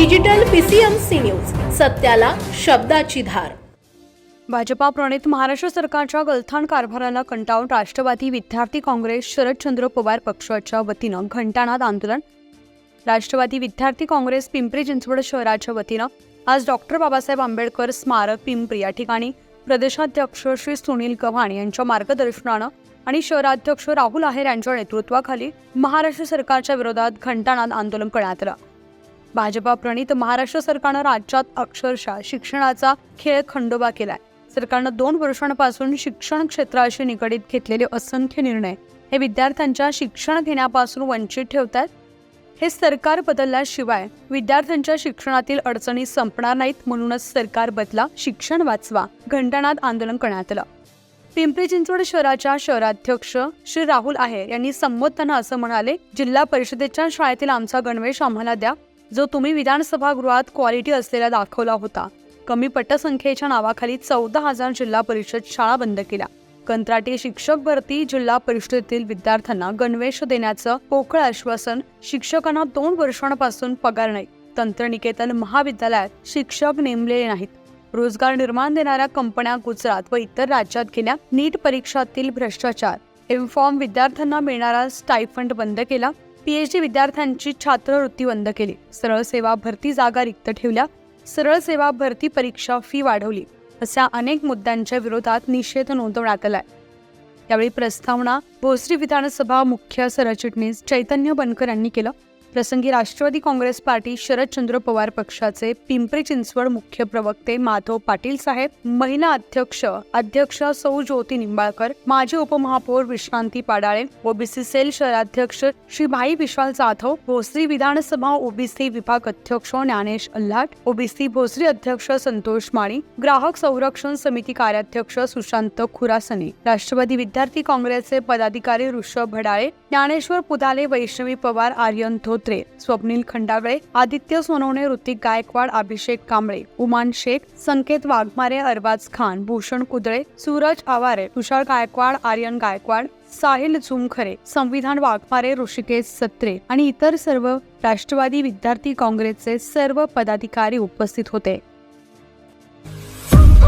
Digital PCMC news सत्याला शब्दाची धार. भाजपा प्रणित महाराष्ट्र सरकारच्या गलथान कारभाराला कंटाळून राष्ट्रवादी विद्यार्थी काँग्रेस शरदचंद्र पवार पक्षाच्या वतीनं घंटानाद आंदोलन. राष्ट्रवादी विद्यार्थी काँग्रेस पिंपरी चिंचवड शहराच्या वतीनं आज डॉक्टर बाबासाहेब आंबेडकर स्मारक पिंपरी या ठिकाणी प्रदेशाध्यक्ष श्री सुनील गव्हाण यांच्या मार्गदर्शनानं आणि शहराध्यक्ष राहुल आहेर यांच्या नेतृत्वाखाली महाराष्ट्र सरकारच्या विरोधात घंटानाद आंदोलन करण्यात आलं. भाजपा प्रणित महाराष्ट्र सरकारनं राज्यात अक्षरशः शिक्षणाचा खेळ खंडोबा केलाय. सरकारनं दोन वर्षांपासून शिक्षण क्षेत्राशी निगडीत घेतलेले असंख्य निर्णय हे विद्यार्थ्यांच्या शिक्षण घेण्यापासून वंचित ठेवतात हे सरकार बदलल्याशिवाय विद्यार्थ्यांच्या शिक्षणातील अडचणी संपणार नाहीत म्हणूनच सरकार बदला शिक्षण वाचवा घंटानाद आंदोलन करण्यात आलं. पिंपरी चिंचवड शहराच्या शहराध्यक्ष श्री राहुल आहेर यांनी संबोधताना असं म्हणाले जिल्हा परिषदेच्या शाळेतील आमचा गणवेश आम्हाला द्या जो तुम्ही विधानसभा गृहात क्वालिटी असलेला दाखवला होता. कमी पटसंख्येच्या नावाखाली चौदा हजार जिल्हा परिषद शाळा बंद केल्या. कंत्राटी शिक्षक भरती जिल्हा परिषदेतील विद्यार्थ्यांना गणवेश देण्याचं पोकळ आश्वासन शिक्षकांना दोन वर्षांपासून पगार नाही. तंत्रनिकेतन महाविद्यालयात शिक्षक नेमलेले नाहीत. रोजगार निर्माण देणाऱ्या कंपन्या गुजरात व इतर राज्यात गेल्या नीट परीक्षातील भ्रष्टाचार. एमफॉर्म विद्यार्थ्यांना मिळणारा स्टायफंड बंद केला. पीएचडी विद्यार्थ्यांची छात्रवृत्ती बंद केली. सरळ सेवा भरती जागा रिक्त ठेवल्या. सरळ सेवा भरती परीक्षा फी वाढवली. अशा अनेक मुद्द्यांच्या विरोधात निषेध नोंदवण्यात आलाय. यावेळी प्रस्तावना भोसरी विधानसभा मुख्य सरचिटणीस चैतन्य बनकर यांनी केलं. प्रसंगी राष्ट्रवादी काँग्रेस पार्टी शरदचंद्र पवार पक्षाचे पिंपरी चिंचवड मुख्य प्रवक्ते माधव पाटील साहेब महिला अध्यक्ष अध्यक्ष सौ ज्योती निंबाळकर माजी उपमहापौर विश्रांती पाडाळे ओबीसी सेल शहराध्यक्ष श्री भाई विशाल जाधव भोसरी विधानसभा ओबीसी विभाग अध्यक्ष ज्ञानेश अल्हाट ओबीसी भोसरी अध्यक्ष संतोष माळी ग्राहक संरक्षण समिती कार्याध्यक्ष सुशांत खुरासने राष्ट्रवादी विद्यार्थी काँग्रेसचे पदाधिकारी ऋषभ भडाळे ज्ञानेश्वर पुदाले वैष्णवी पवार आर्यन धोत्रे स्वप्नील खंडावळे आदित्य सोनवणे ऋतिक गायकवाड अभिषेक कांबळे उमान शेख संकेत वाघमारे अरबाज खान भूषण कुदळे सूरज आवारे तुषार गायकवाड आर्यन गायकवाड साहिल झुमखरे संविधान वाघमारे ऋषिकेश सत्रे आणि इतर सर्व राष्ट्रवादी विद्यार्थी काँग्रेसचे सर्व पदाधिकारी उपस्थित होते.